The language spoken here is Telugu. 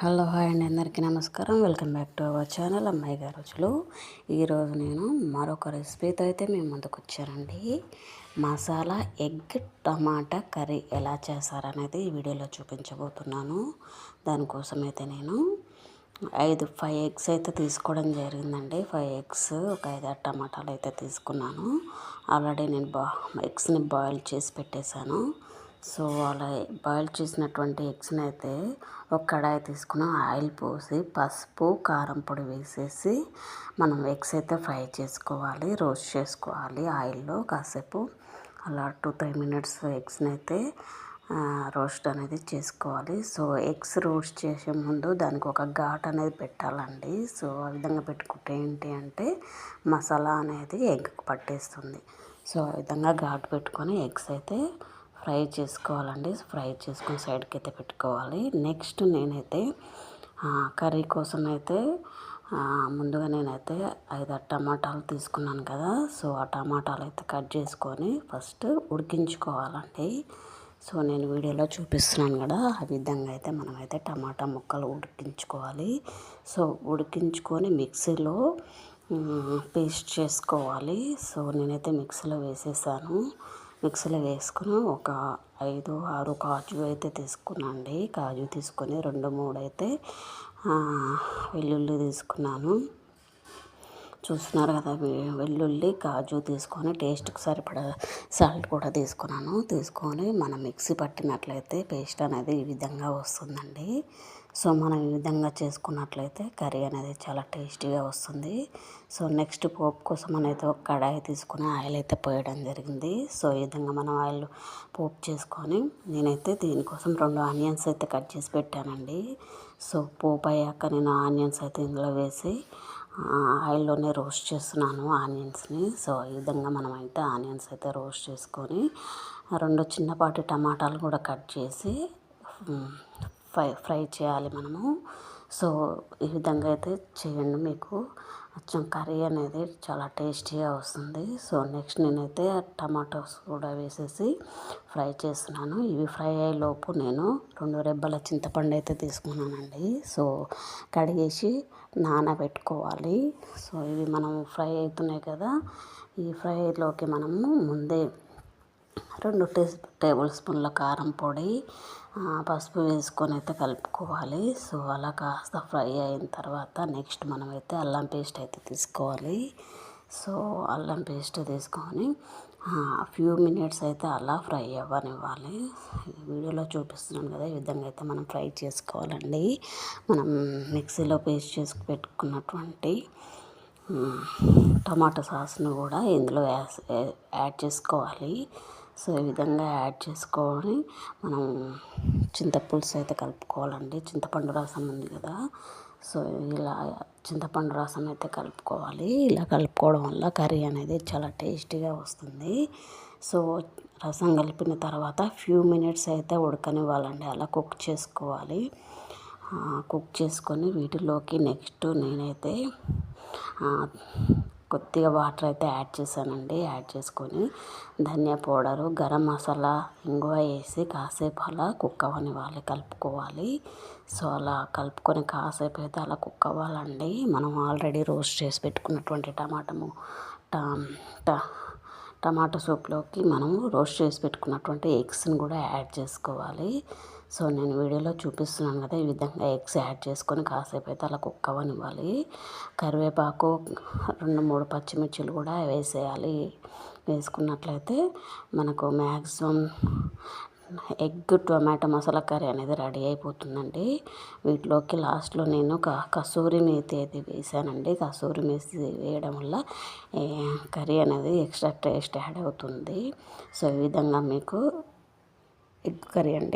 హలో హాయ్ అండి అందరికీ నమస్కారం. Welcome back to our channel అమ్మాయి గారు రుచులు. ఈరోజు నేను మరొక రెసిపీతో అయితే మేము ముందుకు వచ్చానండి. మసాలా ఎగ్ టమాటా కర్రీ ఎలా చేశారనేది ఈ వీడియోలో చూపించబోతున్నాను. దానికోసం అయితే నేను ఐదు ఫైవ్ ఎగ్స్ అయితే తీసుకోవడం జరిగిందండి. ఫైవ్ ఎగ్స్ ఒక ఐదు ఆరు టమాటాలు అయితే తీసుకున్నాను. ఆల్రెడీ నేను బా ఎగ్స్ని బాయిల్ చేసి పెట్టేశాను. సో అలా బాయిల్ చేసినటువంటి ఎగ్స్ని అయితే ఒక కడాయి తీసుకుని ఆయిల్ పోసి పసుపు కారం పొడి వేసేసి మనం ఎగ్స్ అయితే ఫ్రై చేసుకోవాలి రోస్ట్ చేసుకోవాలి ఆయిల్లో. కాసేపు అలా టూ త్రీ మినిట్స్ ఎగ్స్ని అయితే రోస్ట్ అనేది చేసుకోవాలి. సో ఎగ్స్ రోస్ట్ చేసే ముందు దానికి ఒక ఘాట్ అనేది పెట్టాలండి. సో ఆ విధంగా పెట్టుకుంటే ఏంటి అంటే మసాలా అనేది ఎగ్ పట్టేస్తుంది. సో ఆ విధంగా ఘాటు పెట్టుకొని ఎగ్స్ అయితే ఫ్రై చేసుకోవాలండి. ఫ్రై చేసుకుని సైడ్కి అయితే పెట్టుకోవాలి. నెక్స్ట్ నేనైతే కర్రీ కోసం అయితే ముందుగా నేనైతే ఐదు టమాటాలు తీసుకున్నాను కదా. సో ఆ టమాటాలు అయితే కట్ చేసుకొని ఫస్ట్ ఉడికించుకోవాలండి. సో నేను వీడియోలో చూపిస్తున్నాను కదా. ఆ విధంగా అయితే మనమైతే టమాటా ముక్కలు ఉడికించుకోవాలి. సో ఉడికించుకొని మిక్సీలో పేస్ట్ చేసుకోవాలి. సో నేనైతే మిక్సీలో వేసేసాను. మిక్సీలో వేసుకుని ఒక ఐదు ఆరు కాజు అయితే తీసుకున్నాండి కాజు తీసుకొని రెండు మూడు అయితే వెల్లుల్లి తీసుకున్నాను. చూస్తున్నారు కదా వెల్లుల్లి కాజు తీసుకొని టేస్ట్కి సరిపడా సాల్ట్ కూడా తీసుకున్నాను. తీసుకొని మనం మిక్సీ పట్టినట్లయితే పేస్ట్ అనేది ఈ విధంగా వస్తుందండి. సో మనం ఈ విధంగా చేసుకున్నట్లయితే కర్రీ అనేది చాలా టేస్టీగా వస్తుంది. సో నెక్స్ట్ పోపు కోసం అనేది ఒక కడాయి తీసుకుని ఆయిల్ అయితే పోయడం జరిగింది. సో ఈ విధంగా మనం ఆయిల్ పోపు చేసుకొని నేనైతే దీనికోసం రెండు ఆనియన్స్ అయితే కట్ చేసి పెట్టానండి. సో పోపు అయ్యాక నేను ఆనియన్స్ అయితే ఇందులో వేసి ఆయిల్లోనే రోస్ట్ చేస్తున్నాను ఆనియన్స్ని. సో ఈ విధంగా మనం అయితే ఆనియన్స్ అయితే రోస్ట్ చేసుకొని రెండు చిన్నపాటి టమాటాలు కూడా కట్ చేసి ఫ్రై ఫ్రై చేయాలి మనము. సో ఈ విధంగా అయితే చేయండి మీకు. కొంచెం కర్రీ అనేది చాలా టేస్టీగా వస్తుంది. సో నెక్స్ట్ నేనైతే టమాటోస్ కూడా వేసేసి ఫ్రై చేస్తున్నాను. ఇవి ఫ్రై అయ్యేలోపు నేను రెండు రెబ్బల చింతపండు అయితే తీసుకున్నానండి. సో కడిగేసి నానబెట్టుకోవాలి. సో ఇవి మనం ఫ్రై అవుతున్నాయి కదా ఈ ఫ్రైలోకి మనము ముందే రెండు టే టేబుల్ స్పూన్ల కారం పొడి పసుపు వేసుకొని అయితే కలుపుకోవాలి. సో అలా కాస్త ఫ్రై అయిన తర్వాత నెక్స్ట్ మనమైతే అల్లం పేస్ట్ అయితే తీసుకోవాలి. సో అల్లం పేస్ట్ తీసుకొని ఫ్యూ మినిట్స్ అయితే అలా ఫ్రై అవ్వనివ్వాలి. వీడియోలో చూపిస్తున్నాను కదా ఈ విధంగా అయితే మనం ఫ్రై చేసుకోవాలండి. మనం మిక్సీలో పేస్ట్ చేసి పెట్టుకున్నటువంటి టమాటా సాస్ను కూడా ఇందులో యాడ్ చేసుకోవాలి. సో ఈ విధంగా యాడ్ చేసుకొని మనం చింతపులుసు అయితే కలుపుకోవాలండి. చింతపండు రసం ఉంది కదా. సో ఇలా చింతపండు రసం అయితే కలుపుకోవాలి. ఇలా కలుపుకోవడం వల్ల కర్రీ అనేది చాలా టేస్టీగా వస్తుంది. సో రసం కలిపిన తర్వాత ఫ్యూ మినిట్స్ అయితే ఉడకనివ్వాలండి. అలా కుక్ చేసుకోవాలి. కుక్ చేసుకొని వీటిలోకి నెక్స్ట్ నేనైతే కొద్దిగా వాటర్ అయితే యాడ్ చేశానండి. యాడ్ చేసుకొని ధనియా పౌడరు గరం మసాలా ఇంగువ వేసి కాసేపు అలా కుక్ అవ్వనివ్వాలి కలుపుకోవాలి. సో అలా కలుపుకొని కాసేపు అయితే అలా కుక్ అవ్వాలండి. మనం ఆల్రెడీ రోస్ట్ చేసి పెట్టుకున్నటువంటి టమాటము టమాటో సూప్లోకి మనము రోస్ట్ చేసి పెట్టుకున్నటువంటి ఎగ్స్ని కూడా యాడ్ చేసుకోవాలి. సో నేను వీడియోలో చూపిస్తున్నాను కదా ఈ విధంగా ఎగ్స్ యాడ్ చేసుకొని కాసేపు అయితే అలా కుక్ అవ్వనివ్వాలి. కరివేపాకు రెండు మూడు పచ్చిమిర్చిలు కూడా వేసేయాలి. వేసుకున్నట్లయితే మనకు maximum egg tomato masala curry అనేది రెడీ అయిపోతుందండి. వీటిలోకి లాస్ట్లో నేను కసూరి మేతి అయితే వేసానండి. కసూరి మేతి వేయడం వల్ల కర్రీ అనేది ఎక్స్ట్రా టేస్ట్ యాడ్ అవుతుంది. సో ఈ విధంగా మీకు ఎగ్ కర్రీ అండి.